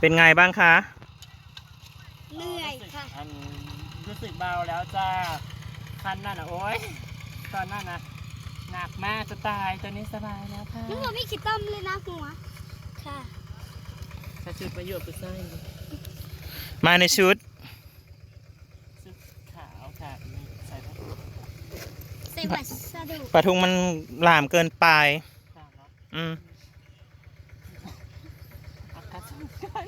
เป็นไงบ้างคะ เหนื่อยค่ะ อันรู้สึกเบาแล้วจ้าคันนั่นอะโอ๊ยตอนนั้นนะหนักมากจะตายตอนนี้สบายแล้วค่ะนึกว่าไม่คิดต้มเลยนะหัว ค่ะ ใส่ชุดประโยชน์ไปใส่มาในชุด ชุดขาวค่ะนี่ใส่ผ้าถุงใส่บัตรสะดุปลาทุงมันหลามเกินไป ขาวเนาะอืม เอากระชุบก่อน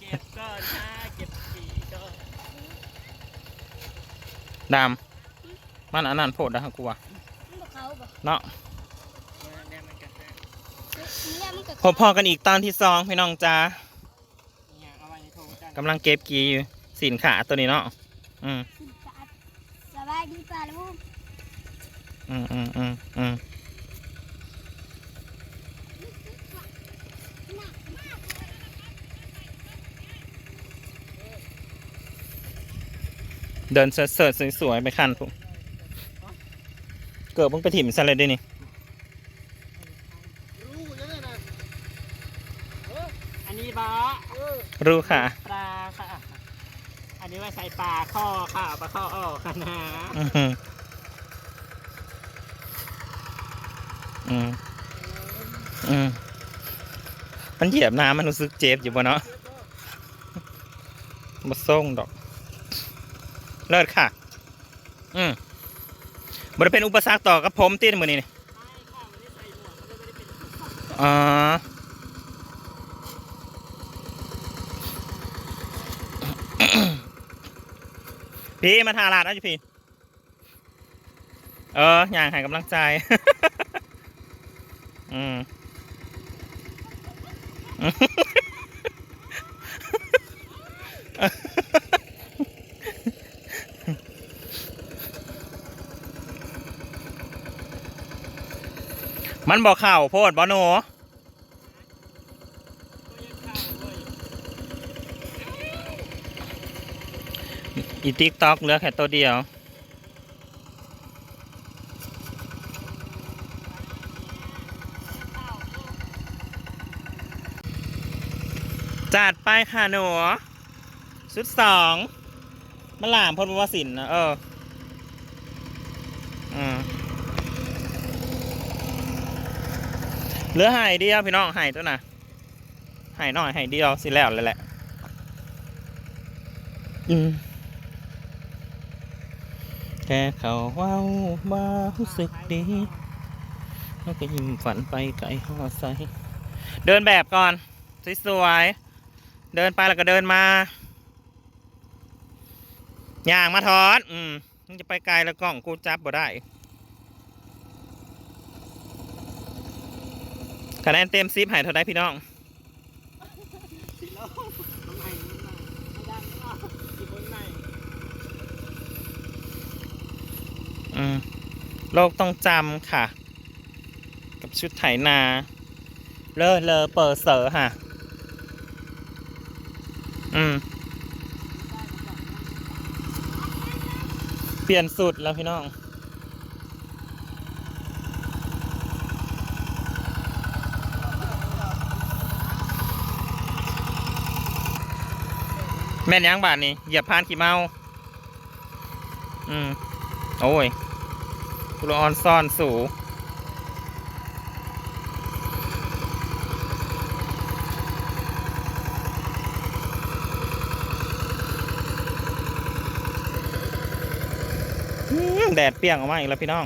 เก็บก่อนค่ะเก็บสีก่อนดำมันอันนั้นโพดนะกูว่ามันบอกเขาบอกเนาะเนี่ยมันกระแทกเนี่ยมันก็พบพอกันอีกตอนที่สองพี่น้องจ้าเนี่ยเอาไว้ในโถกันกำลังเก็บกีอยู่สินขาตัวนี้เนาะอืมสบายดีป่ะลูกอืมอืมอืมอืม เดินเสิร์ฟๆสวยๆไปคันผมเกิดมึงไปถิ่มซะเลยด้วยนี่อันนี้บอรู้ค่ะ ปลาค่ะ อันนี้ไว้ใส่ปลาข้อค่ะเอาปลาข้อออกค่ะนะอือหืออืมอืมมันเหยียบน้ำมันรู้สึกเจ็บอยู่บ่เนาะมาส่งดอก เลิศค่ะ อืมบริเป็นอุปสรรคต่อกับผมตีนมือนี้นี่อ๋อพี่มาทาลาดนะจุพี่ เออ อย่างให้กำลังใจ อืม มันบอกข่าวโพดบอหนูอีติ๊กต็อกเหลือแค่ตัวเดียวจัดไปค่ะหนูชุดสองมันหลามพลวัสินนะเออ อืม เหลือหายเดียวพี่น้องหายตัวน่ะหายหน่อยหายเดียวสิแล้วเลยแหละอืมแค่เขาว้ามารู้สึกดีแล้วก็ยิ้มฝันไปไกลหอใสเดินแบบก่อนสวยๆเดินไปแล้วก็เดินมาย่างมาทอน อืมมึงจะไปไกลแล้วกล้องกูจับบ่ได้ คะแนนเต็มซิปหายเท่าไดพี่น้องอีกคนใหม่อืมโลกต้องจำค่ะ กับชุดไถนา เลอเลอเปิดเสอค่ะ อืม เปลี่ยนสุดแล้วพี่น้อง แม่นยังบาทนี่เหยียบพานขี้เมา อืม โอ้ยกุลออนซ่อนสูแดดเปรี้ยงออกมาอีกแล้วพี่น้อง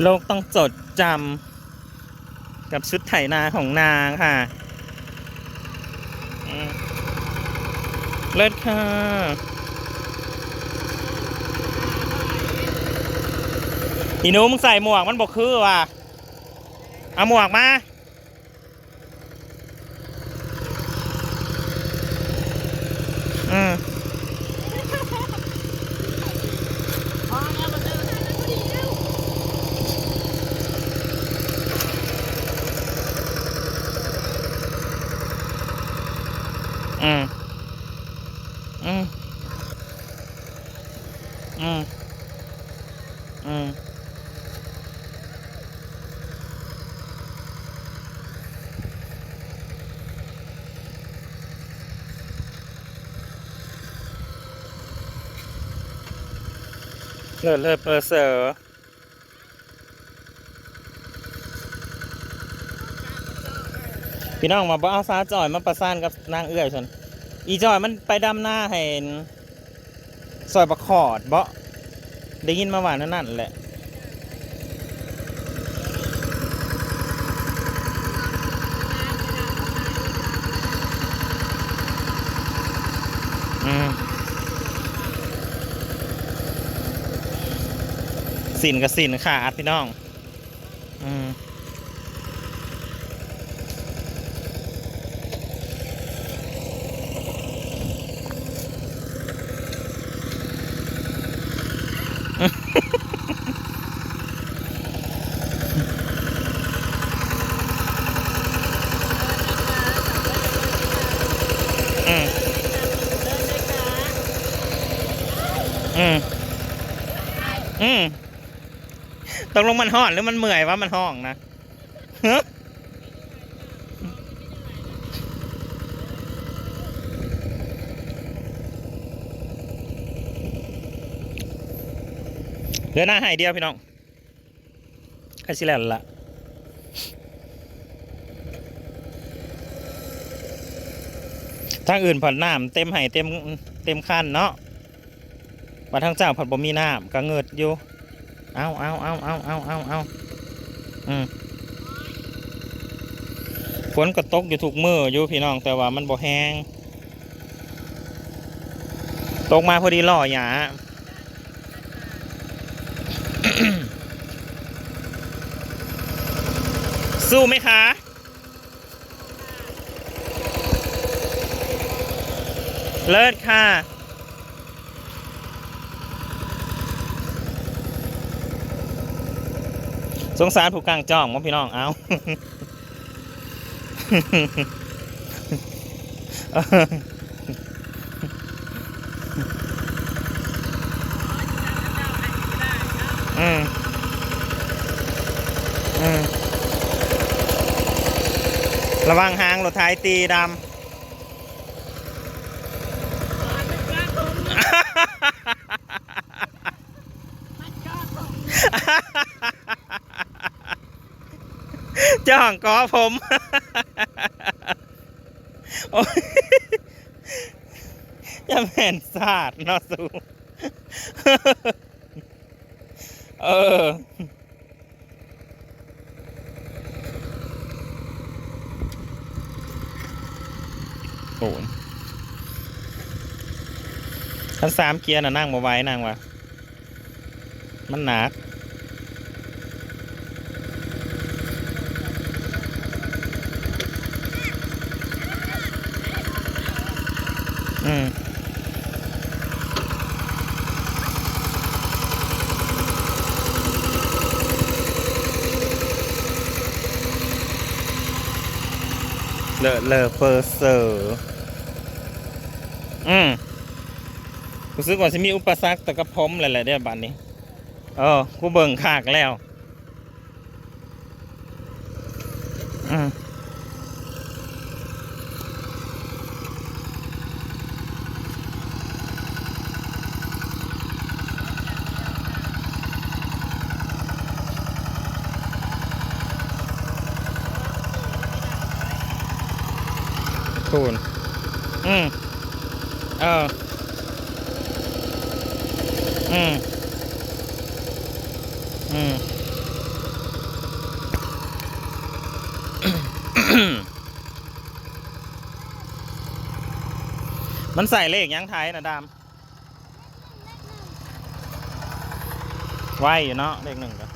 โลกต้องจดจำกับชุดไถนาของนางค่ะ เลิศค่ะ อีนูมึงใส่หมวกมันบอกคือว่ะ เอาหมวกมาอืม พอแล้วมาเจอกันพอดีแล้ว อืม อืม อืม อืม เลิศเลิศเปอร์เซอร์พี่น้องมาบ่เอาซาจอยมาประสานกับนางเอื้อยฉันอีจอยมันไปดำหน้าให้เห็นซอยประคอดบ่ได้ยินมาว่านั่นนั่นแหละ สินกับสินขาดพี่น้องอืมอืม อืม อืมตกลงมันห่อนหรือมันเมื่อยว่ามันห้องนะฮะเหลือหน้าใหายเดียวพี่น้องแค่สิแล้วล่ะทางอื่นผ่อนน้ำเต็มไห่เต็มเต็มคันเนาะมาทางเจ้าผ่อนบ่มีน้ำก็เงิดอยู่ เอาเอาเอาเอาเอาเอาเอาอืมฝนก็ตกอยู่ทุกมืออยู่พี่น้องแต่ว่ามันบ่แห้งตกมาพอดีล่อหยาสู้ไหมคะเลิศค่ะ สงสารผู้กลางจ้องมั้งพี่น้องเอาอืมอืมระวังหางรถไถตีดำ จ้องกอผมโอ้ยอย่าแม่นสาดเนาะสูเออโอ้ยทั้งสามเกียร์น่ะนั่งมาไว้นั่งวะมันหนัก อืมเลอะเลอะเฟอร์เซอร์อืมรู้สึกว่าจะมีอุปสรรคแต่กระพร้อมหลายๆเดือนบัดนี้ เออกูเบิ่งขากแล้ว คูณอืมเอออืมอืมมันใส่เลขยังไทยนะดามไว้อยู่เนาะเลขหนึ่งก็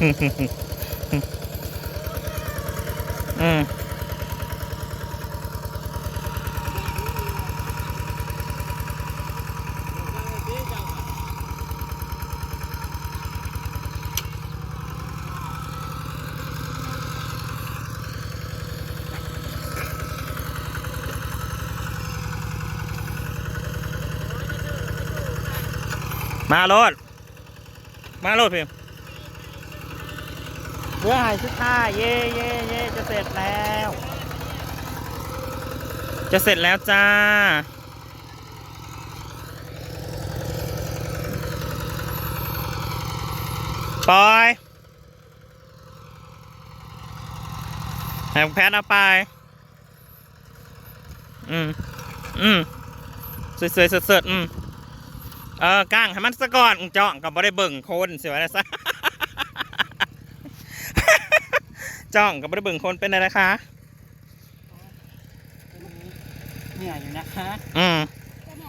อืมอืมมา รือหายชุดท่าเย่เย่เย่จะเสร็จแล้ว จะเสร็จแล้วจ้า ปอยแหงแพทเอาไป อืม อืม สวยๆสดๆอืม เออก้างให้มันสะก่อนเจาะกับบ่ได้เบิ่งคนเสียไว้แล้วซะ จ้องกับบ่ได้เบิ่งคนเป็นอะไรคะ เหนื่อยอยู่นะคะอืม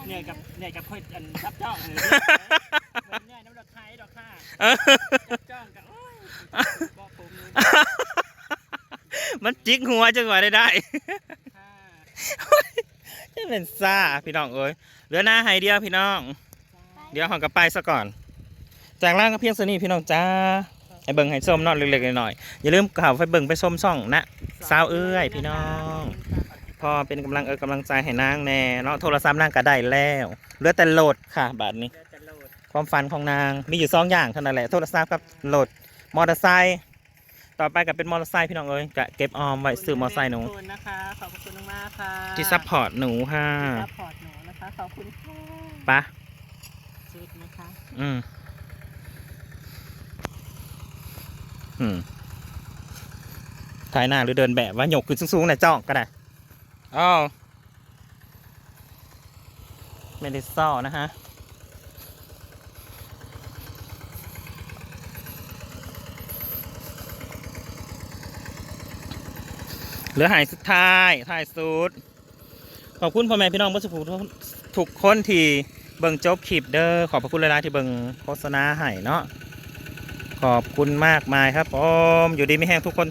เหนื่อยกับเหนื่อยกับคนอันรับจ้องเลยเหนื่อยน้ำดอกไทยดอกค่ะเออจับจ้องกับโอ้ยบอกผมเลยมันจิกหัวจังหวะได้ได้ค่ะจะเป็นซ่าพี่น้องเอ้ยเหลือหน้าให้เดียวพี่น้อง เดี๋ยวหองกับไปซะก่อน จากล่างก็เพียงสนี้พี่น้องจ้า ให้เบิ่งให้ส้มเนอนเล็กๆหน่อยๆอย่าลืมข่าวไปเบิ่งไปส้มซ่องนะสาวเอ้ยพี่น้อง พอเป็นกำลังเออกำลังใจให้นางแน่เนาะโทรศัพท์นางก็ได้แล้วเหลือแต่โหลดค่ะบัดนี้เดี๋ยวจะโหลดความฝันของนางมีอยู่สองอย่างเท่านั้นแหละโทรศัพท์กับโหลดมอเตอร์ไซค์ต่อไปก็เป็นมอเตอร์ไซค์พี่น้องเอ้ยจะเก็บออมไว้ซื้อมอเตอร์ไซค์หนูขอบคุณนะคะ ขอบคุณมากๆค่ะที่ซัพพอร์ตหนูค่ะที่ซัพพอร์ตหนูนะคะ ขอบคุณค่ะปะชุดนะคะ อืมอืม ถ่ายหน้าหรือเดินแบบว่าหยกขึ้นสูงๆหน่อยจ้องก็ได้อ๋อไม่ได้ซ่อนะฮะเหลือหายสุดท้ายท้ายสุด ขอบคุณพ่อแม่พี่น้องผู้สุขทุกทุกคนที่เบิ่งจบคลิปเด้อขอบพระคุณหลายๆที่เบิ่งโฆษณาให้เนาะ ขอบคุณมากมายครับผมอยู่ดีไม่แห้งทุกคน